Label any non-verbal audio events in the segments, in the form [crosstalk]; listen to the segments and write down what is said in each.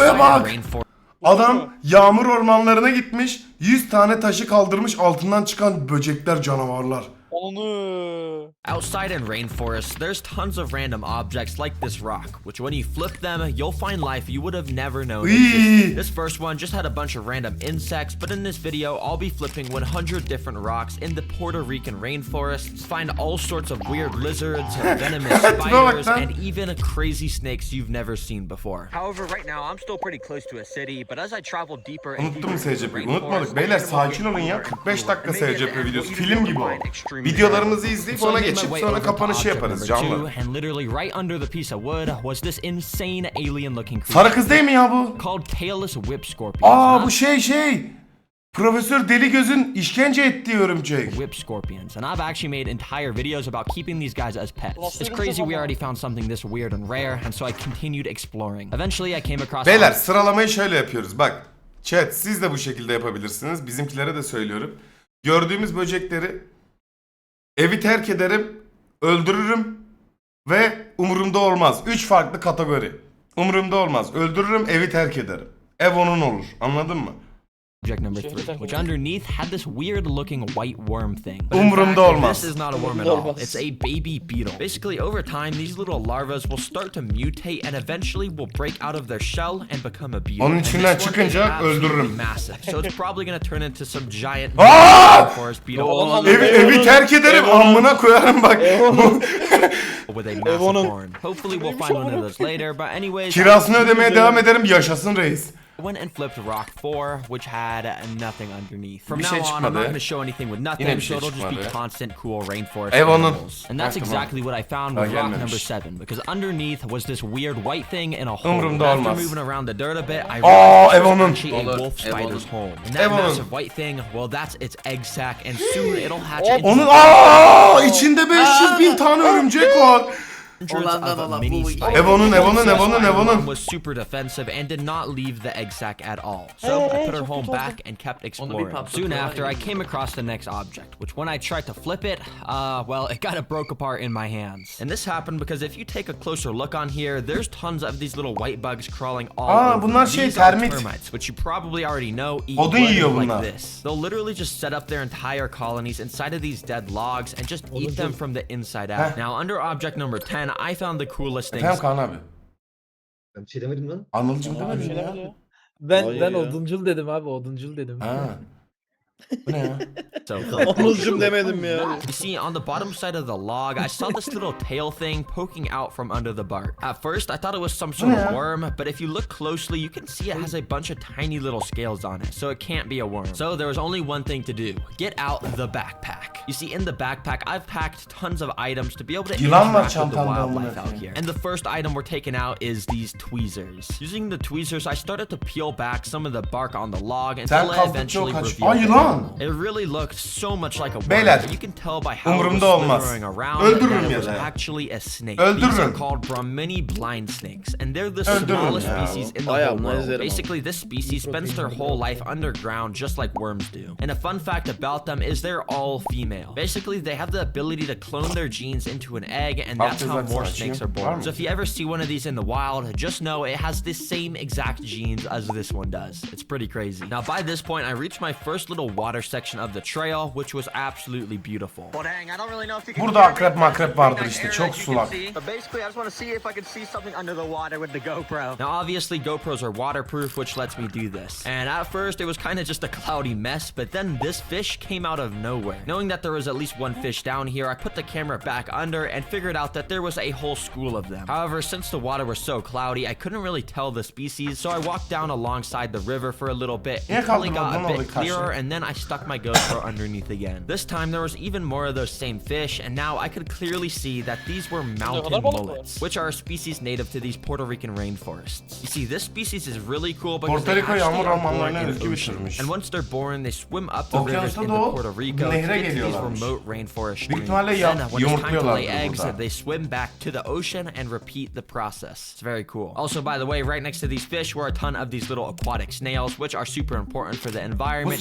Videoya bak. Adam yağmur ormanlarına gitmiş. 100 tane taşı kaldırmış. Altından çıkan böcekler, canavarlar. Onu. Outside in rainforests, there's tons of random objects like this rock, which when you flip them, you'll find life you would have never known. This first one just had a bunch of random insects, but in this video, I'll be flipping 100 different rocks in the Puerto Rican rainforests, find all sorts of weird lizards, [laughs] venomous spiders, and even crazy snakes you've never seen before. However, right now I'm still pretty close to a city, but as I travel deeper and deeper into the SCP'yi? Unutmadık. Beyler sakin olun ya. more 45 and dakika SCP videosu. Film gibi o. Videolarımızı izleyip ona geçip sonra kapanışı yaparız canlı. And literally right under the piece of wood was this insane alien looking creature. Sarı kız değil mi ya bu? Called tailless whip scorpions. Aa bu şey şey. Profesör Deli Göz'ün işkence ettiği örümcek. Whip scorpions, and I've actually made entire videos about keeping these guys as pets. It's crazy we already found something this weird and rare, and so I continued exploring. Eventually I came across Beyler sıralamayı şöyle yapıyoruz. Bak chat siz de bu şekilde yapabilirsiniz. Bizimkilere de söylüyorum. Gördüğümüz böcekleri evi terk ederim, öldürürüm ve umurumda olmaz. Üç farklı kategori. Umurumda olmaz. Öldürürüm, evi terk ederim. Ev onun olur. Anladın mı? Object number Şey, three, which underneath had this weird looking white worm thing. But in Umurumda fact, olmaz. This is not a worm at all. It's a baby beetle. Basically, over time, these little larvas will start to mutate and eventually will break out of their shell and become a beetle. Onun And içinden çıkınca öldürürüm. Massive. So it's probably gonna turn into some giant forest beetle. Oğlum, Evi, evi terk ederim. Amına koyarım bak. [laughs] with a massive horn. Hopefully we'll find one of those later, but anyways, Kirasını ödemeye devam ederim. Yaşasın reis. I went and flipped rock 4, which had nothing underneath. From Bir now şey on, I'm çıkmadı. not going to show anything with nothing, bir so şey it'll just be çıkmadı. constant cool rainforest Evo'nun. animals. And that's Ha, tamam. exactly what I found Ha, with rock gelmemiş. number 7, because underneath was this weird white thing in a hole. Umurumda And After olmaz. moving around the dirt a bit, I Aa, realized this was Evo'nun. actually a Olur, wolf spider's home. And that Evo'nun. massive white thing, well, that's its egg sac, and soon it'll hatch into Onun aa içinde 500 bin tane örümcek var. Hundreds Olandan of olan mini bu- spiders. Evo'nun, Evo'nun, Evo'nun, my Evo'nun. was super defensive and did not leave the egg sac at all. So I put her home back and kept exploring. Soon after. I came across the next object, which when I tried to flip it, uh, well, it kind of broke apart in my hands. And this happened because if you take a closer look on here, there's tons of these little white bugs crawling all Aa, over. bunlar şey, These are termit. termites, which you probably already know eat Odun wood yiyor like this. They'll literally just set up their entire colonies inside of these dead logs and just eat them from the inside out. Now, under object number 10, I found the coolest things Efendim Kaan abi. Ben bir şey demedim lan. Anılcım Bir demedin ya. Ben ben ya. oduncul dedim abi oduncul dedim. Ha. Bu ne ya? So Onuzcum demedim ya. You see, on the bottom side of the log, I saw this little tail thing poking out from under the bark. At first, I thought it was some sort of worm, but if you look closely, you can see it has a bunch of tiny little scales on it, so it can't be a worm. So there was only one thing to do. Get out the backpack. You see, in the backpack, I've packed tons of items to be able to Yılan var interact with the çantanda amına wildlife out koyayım. here. And the first item we're taking out is these tweezers. Using the tweezers, I started to peel back some of the bark on the log until Sen it o eventually kaç... revealed Aa the yılan. Animal. It really looked so much like a worm, Beyler, but you can tell by how it was umurumda olmaz. slithering around Öldürürüm that ya it was da. actually a snake. Öldürürüm. These are called Brahmini blind snakes, and they're the Öldürürüm smallest ya. species in the Bayağı whole world. benzerim ama. Basically, this species spends their whole life underground just like worms do. And a fun fact about them is they're all female. Basically, they have the ability to clone their genes into an egg, and that's how Baktığınızda more sana snakes are var born. mı? So if you ever see one of these in the wild, just know it has the same exact genes as this one does. It's pretty crazy. Now, by this point, I reached my first little water section of the trail, which was absolutely beautiful. Well, dang, I don't really know if you can Burada akrep makrep vardır işte, çok that you can sulak. But basically, I just want to see if I can see something under the water with the GoPro. Now, obviously, GoPros are waterproof, which lets me do this. And at first, it was kind of just a cloudy mess, but then this fish came out of nowhere. Knowing that there was at least one fish down here, I put the camera back under and figured out that there was a whole school of them. However, since the water was so cloudy, I couldn't really tell the species, so I walked down alongside the river for a little bit it kaldırmadın got a bit clearer, and then I stuck my GoPro underneath again. This time, there was even more of those same fish, and now I could clearly see that these were mountain kadar mullets, which are a species native to these Puerto Rican rainforests. You see, this species is really cool because Puerto they Rico actually are born in özgü ocean. And once they're born, they swim up the rivers Okyanusta into Puerto Rico to nehre get to these remote rainforest streams. Then, when it's time to lay eggs, they swim back to the ocean and repeat the process. It's very cool. Also, by the way, right next to these fish were a ton of these little aquatic snails, which are super important for the environment.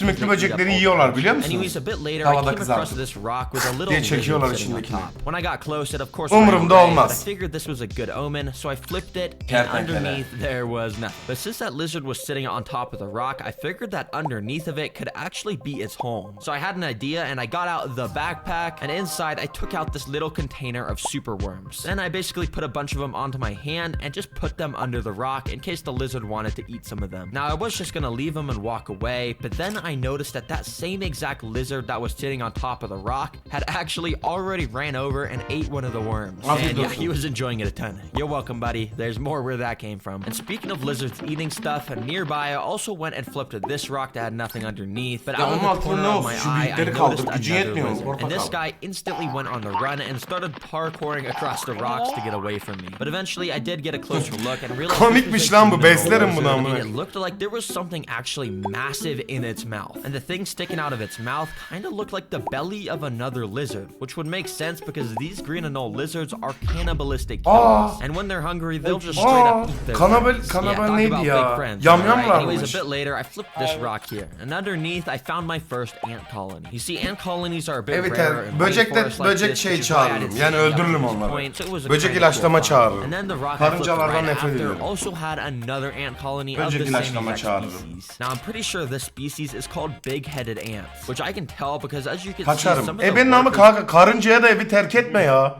Sümüklü because yiyorlar biliyor musunuz? Anyways, a bit later, I Tavada came across kızartıp. this rock with a little Diye çekiyorlar lizard içindekini. When I got close, it of course Umurumda ran away, olmaz. I figured this was a good omen, so I flipped it, and Kertenkele. underneath there was nothing. But since that lizard was sitting on top of the rock, I figured that underneath of it could actually be its home. So I had an idea, and I got out the backpack, and inside I took out this little container of super worms. Then I basically put a bunch of them onto my hand and just put them under the rock in case the lizard wanted to eat some of them. Now I was just gonna leave them and walk away, but then I noticed that that same exact lizard that was sitting on top of the rock had actually already ran over and ate one of the worms. And yeah, he was enjoying it a ton. You're welcome, buddy. There's more where that came from. And speaking of lizards eating stuff, nearby I also went and flipped to this rock that had nothing underneath, but out of the corner of my eye, I noticed another lizard. And this guy instantly went on the run and started parkouring across the rocks to get away from me. But eventually I did get a closer look and realized Komikmiş this was a lan bu, beslerim bunu amına. It looked like there was something actually massive in its mouth. And the thing sticking out of its mouth kind of looked like the belly of another lizard, which would make sense because these green anole lizards are cannibalistic killers. Aa. And when they're hungry, they'll just straight up eat their kanabal- friends. yeah, talk neydi about ya? fake friends. Yamyamlarmış. alright? Anyways, a bit later, I flipped this rock here, and underneath, I found my first ant colony. You see, ant colonies are a bit Evet, rare evet. in Böcek de- rainforests like böcek this, şey çağırırım. Yani up öldürürüm this onları. point, so it was a Böcek kinda ilaçlama find. çağırırım. And then the rock I flipped Karıncalardan right nefret after ediyorum. also had another ant colony of Böcek the same ilaçlama exact çağırırım. species. Now, I'm pretty sure this species is called big-headed ants, which I can tell because as you can see, Kaçarım. some of the E benim namı workers kanka karıncaya da evi terk etme ya.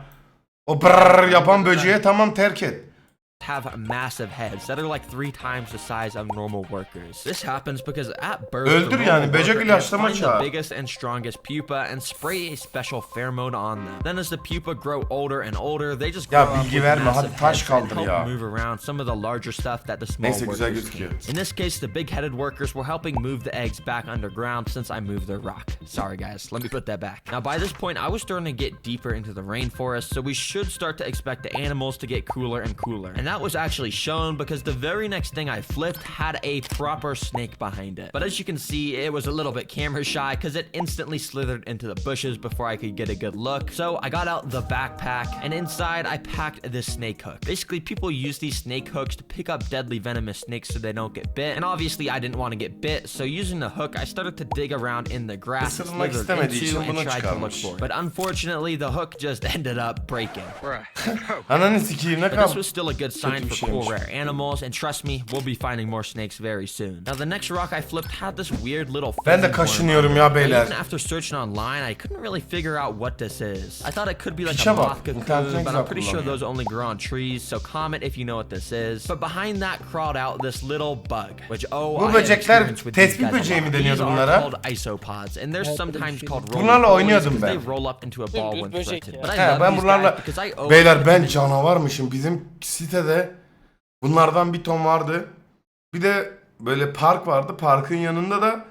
O brrr yapan böceğe tamam terk et. Have massive heads that are like three times the size of normal workers. This happens because at birth, Öldür the yani, böcek worker ilaçlama can find the biggest and strongest pupa and spray a special pheromone on them. Then as the pupa grow older and older, they just Ya grow up bilgi with verme, massive heads and help ya. move around some of the larger stuff that the small Neyse, workers can't. In this case, the big-headed workers were helping move the eggs back underground since I moved their rock. Sorry guys, let me put that back. Now by this point, I was starting to get deeper into the rainforest, so we should start to expect the animals to get cooler and cooler. And that was actually shown because the very next thing I flipped had a proper snake behind it. But as you can see, it was a little bit camera shy because it instantly slithered into the bushes before I could get a good look. So I got out the backpack and inside I packed this snake hook. Basically, people use these snake hooks to pick up deadly venomous snakes so they don't get bit. And obviously, I didn't want to get bit, so using the hook, I started to dig around in the grass, and Isırmak slithered into and tried to look for it. But unfortunately, the hook just [laughs] ended up breaking. Ananı [laughs] But this was still a good sign Kötü bir for cool rare animals, and trust me, we'll be finding more snakes very soon. Now, the next rock I flipped had this weird little. Ben de kaşınıyorum ya beyler. Even after searching online, I couldn't really figure out what this is. I thought it could be like a moth cocoon, but I'm pretty sure those only grow on trees. So comment if you know what this is. But behind that crawled out this little bug, which oh, Bu böcekler experience with these tespih böceği mi deniyordu bunlara? called isopods, and they're sometimes called şey. rolling Bunlarla oynuyordum 'cause they ben. roll up into a ball when flipped. He ben bunlarla beyler ben canavarmışım. Bizim sitede bunlardan bir ton vardı. Bir de böyle park vardı. Parkın yanında da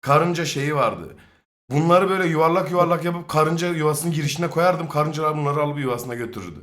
karınca şeyi vardı. Bunları böyle yuvarlak yuvarlak yapıp karınca yuvasının girişine koyardım. Karıncalar bunları alıp yuvasına götürürdü.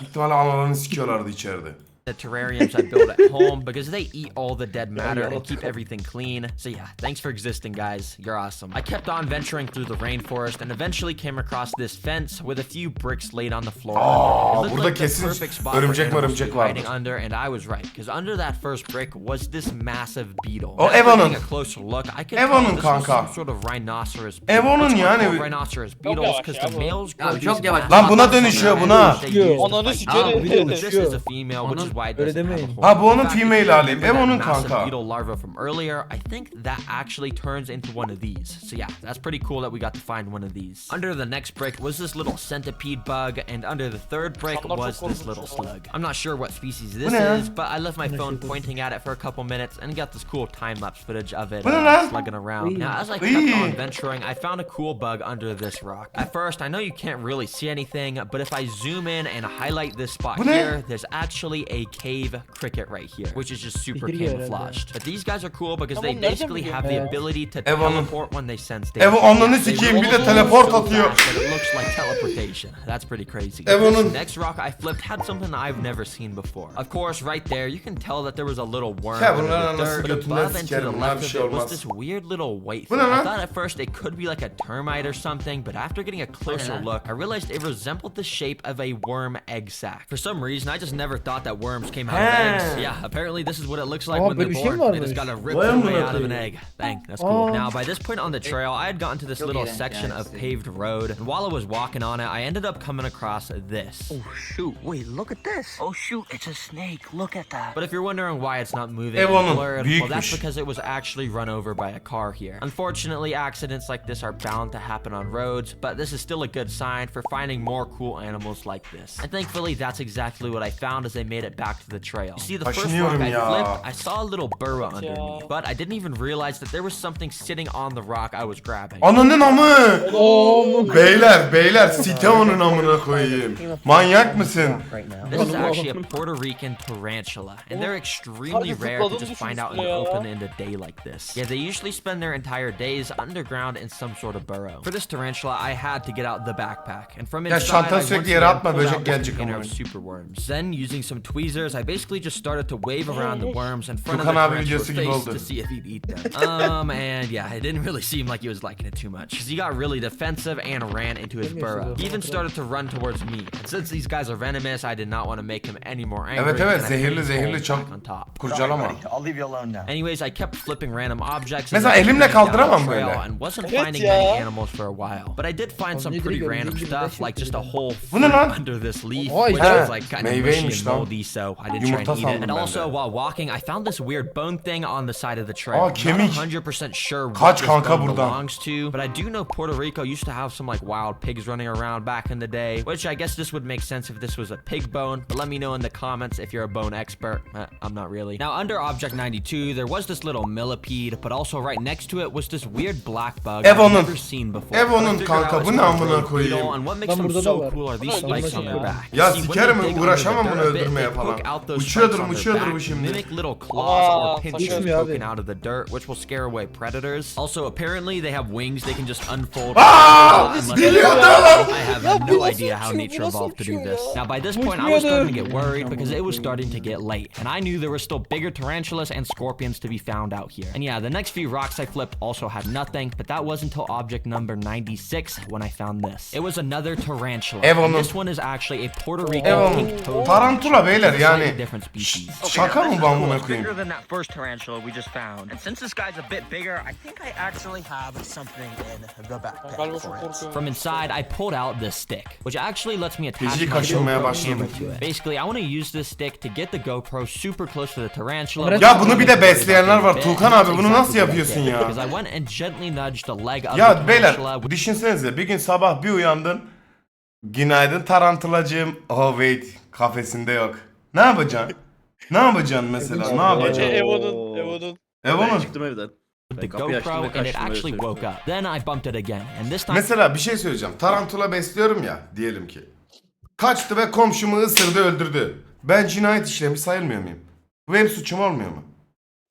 İhtimalle analarını sikiyorlardı içeride. The terrariums I built at home because they eat all the dead matter and keep everything clean. So yeah, thanks for existing, guys. You're awesome. I kept on venturing through the rainforest and eventually came across this fence with a few bricks laid on the floor. Aa, under it. Looked burada like the kesin perfect spot for örümcek animals to örümcek be hiding vardır. under, and I was right because under that first brick was this massive beetle. O After Evan'ın. taking a closer look, I could Evan'ın tell this was kanka. some sort of rhinoceros. beetle. Evan'ın It's yani. called Rhinoceros beetles because the males Ya çok these yavaş. massive Lan buna on dönüşüyor, buna. heads they use to Ananı. Biliyorum, This is a female, which is why it Öyle doesn't have a demeyin. horn. Ha, bu onun In fact, if you female hali. remember Ev that onun massive kanka. beetle larva from earlier, I think that actually turns into one of these. So yeah, that's pretty cool that we got to find one of these. Under the next brick was this little centipede bug, and under the third brick Onlar was this korkunç little ya. slug. I'm not sure what species this Bu ne ya? is, but I left my phone pointing at it for a couple minutes and got this cool time-lapse footage of it Bu ne uh, lan? slugging around. Now, as I kept on venturing, I found a cool bug under this rock. At first, I know you can't really see anything, but if I zoom in and highlight this spot Bu ne? here, there's actually a cave cricket right here, which is just super camouflaged. But these guys are cool because they basically have the ability to teleport when they sense danger. Ev ananı Yeah, they sikeyim bir de teleport atıyor. that It looks like teleportation. That's pretty crazy. Ev This next rock I flipped had something I've never seen before. Of course, right there, you can tell that there was a little worm Ya under bunların the anası dirt, götünden above and to the sikerim, lan left bir of şey it was olmaz. this weird little white thing. ne I thought at first it could be like a termite or something, but after getting a closer look, I realized it resembled the shape of a worm egg sac. For some reason, I just never thought that worms worms came out of He. eggs. Yeah, apparently this is what it looks like Aa, when they're böyle bir şey mi born. They just varmış? got a rip Vay their way out of an egg. Dang, that's cool. Aa. Now, by this point on the trail, I had gotten to this little section of paved road, and while I was walking on it, I ended up coming across this. Oh shoot, wait, look at this. Oh shoot, it's a snake. Look at that. But if you're wondering why it's not moving Ev and onun blurred, well, büyükmüş. that's because it was actually run over by a car here. Unfortunately, accidents like this are bound to happen on roads, but this is still a good sign for finding more cool animals like this. And thankfully, that's exactly what I found as I made it back to the trail. You see, the first rock I flipped, I saw a little burrow under me, but I didn't even realize that there was something sitting on the rock I was grabbing. Ananın amı. Beyler beyler site onun amına koyayım. Manyak mısın? Right now. This is actually a Puerto Rican tarantula, and they're extremely rare to just find out in the open in a day like this. Yeah, they usually spend their entire days underground in some sort of burrow. For this tarantula, I had to get out the backpack, and from Ya inside, şantanı I sürekli once again pulled out this gelecek container amına. of super worms. Then, using some tweezers, I basically just started to wave around the worms in front of the Tukan abi tarantula's videosu gibi face oldu. to see if he'd eat them. um, and yeah, it didn't really seem like he was liking it too much, because he got really defensive and ran into his burrow. He even started to run towards me, and since these guys are venomous, I did not want to make him any more angry. Evet evet zehirli zehirli çok on top. kurcalama. I'll leave you alone now. Anyways, I kept flipping random objects. Mesela and elimle the kaldıramam böyle. And wasn't finding ya. many animals for a while. But I did find some pretty random stuff, like just a whole Bu ne lan? fruit under this leaf, which was like kind of mushy and lan. moldy, so I didn't try and eat it. sandım And ben also, de. while walking, I found this weird bone thing on the side of the trail. Aa, Not kemik. 100% sure what Kaç this kanka bone buradan? belongs to, but I do know Puerto Rico used to have some like wild pigs running around back in the day, which I guess this would make sense if this was a pig bone. But let me know in the comments if you're a bone expert. Uh, I'm not really. Now, under Object 92, there was this little millipede, but also right next to it was this weird black bug Ev I've onun. never seen before. Ev But I onun figured kanka, out bu it's ne a amına road koyayım? beetle, And what makes Lan them burada da so var. cool are these Ama spikes on their back. Ya See, when sikerim, they dig under uğraşamam bunu dirt a öldürmeye falan. Poke out those Uçuyordur, spikes on their uçuyordur back bu şimdi. Mimic little claws Aa, or pinchers taşıyor abi. poking out of the dirt, which will scare away predators. Also, apparently they have wings they can just unfold. Aa! unless- Biliyordum! I have Ya bu no nasıl idea how uçuyor, bu nature nasıl evolved to do uçuyor this. ya? Now, by this point, I was starting to get worried because it was starting to get late, and I knew there were still bigger tarantulas and scorpions to be found out here. And yeah, the next few rocks I flipped also had nothing, but that was until object number 96 when I found this. It was another tarantula. Ev and onun. this one is actually a Puerto Ev Rican onun. pink toad. Tarantula beyler It's a yani şaka mı bu amına koyayım? From inside, I pulled out this stick, which actually lets me attach my GoPro camera to it. Basically, I want to use this stick to get the GoPro super close to the tarantula. Ya bunu bir de besleyenler var. Tuğkan abi bunu nasıl yapıyorsun ya? Ya beyler düşünsenize bir gün sabah bir uyandın. Günaydın tarantılacığım. Oh wait kafesinde yok. Ne yapacaksın? Ne yapacaksın mesela? Ne E, yapacaksın? Evo'nun, Evo'un. Ev Ben onun. çıktım evden. with the kapıyı açtım ve GoPro, and it kaçtım, öyle actually söyleyeyim. woke up. Then I bumped it again, and this time Mesela bir şey söyleyeceğim. Tarantula besliyorum ya diyelim ki. Kaçtı ve komşumu ısırdı öldürdü. Ben cinayet işlemiş sayılmıyor muyum? Bu benim suçum olmuyor mu?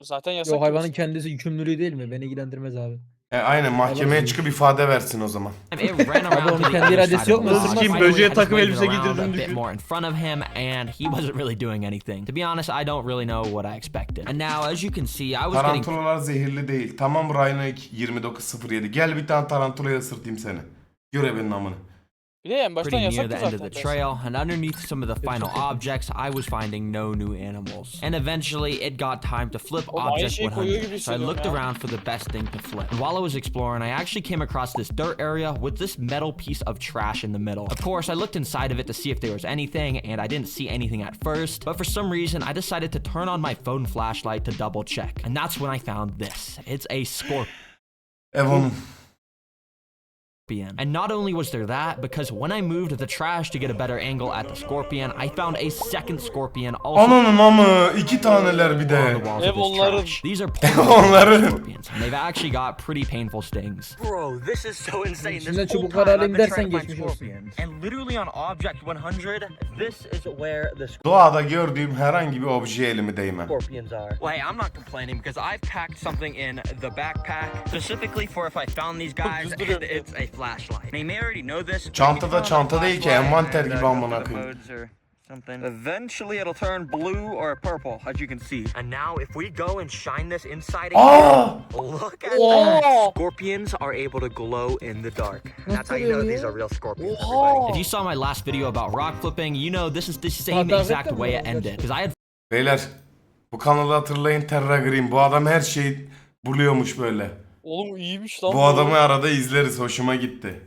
Zaten yasak. Yo hayvanın kendisi yükümlülüğü değil mi? Beni ilgilendirmez abi. E, aynen mahkemeye çıkıp ifade versin o zaman. around onun kendi iradesi yok mu? Sikeyim, böceğe takım elbise giydirdim düşün. more in front of him, and he wasn't really doing anything. To be honest, I don't really know what I expected. And now, as you can see, I was getting Tarantulalar zehirli değil. Tamam Rhino 2907. Gel bir tane tarantulaya ısırtayım seni. Görebenin amını. Bir de en baştan pretty near yasak the end of the zaten. trail, and underneath some of the final objects, I was finding no new animals. And eventually, it got time to flip Oğlum aynı object şeyi koyuyor 100. So I hissediyorum looked ya. around for the best thing to flip. And while I was exploring, I actually came across this dirt area with this metal piece of trash in the middle. Of course, I looked inside of it to see if there was anything, and I didn't see anything at first. But for some reason, I decided to turn on my phone flashlight to double check. And that's when I found this. It's a scorpion. Ev onun. Scorpion. And not only was there that, because when I moved the trash to get a better angle at the scorpion, I found a second scorpion also Ananın amı. iki taneler bir on de. the walls Ev of this onların. trash. These are [laughs] onların. poisonous scorpions, and they've actually got pretty painful stings. Bro, this is so insane. This İçinden whole çubuklar time I've alayım been trying dersen to find geçmiş olsun. scorpions. And literally on object 100, this is where the Doğada gördüğüm herhangi bir objeye elimi değmem. scorpions are. Well, hey, I'm not complaining because I've packed something in the backpack specifically for if I found these guys and it's a flashlight. They may already know this. but Çantada çanta değil ki, envanter gibi amına koyayım. Something. Eventually, it'll turn blue or purple, as you can see. And now, if we go and shine this inside Aa! Look at that! Scorpions are able to glow in the dark. That's how you know these are real scorpions. everybody. If you saw my last video about rock flipping, you know this is the same exact way it ended. Because I had Beyler bu kanalı hatırlayın Terra Green. Bu adam her şeyi buluyormuş böyle. Oğlum iyiymiş lan. Bu adamı arada izleriz. Hoşuma gitti.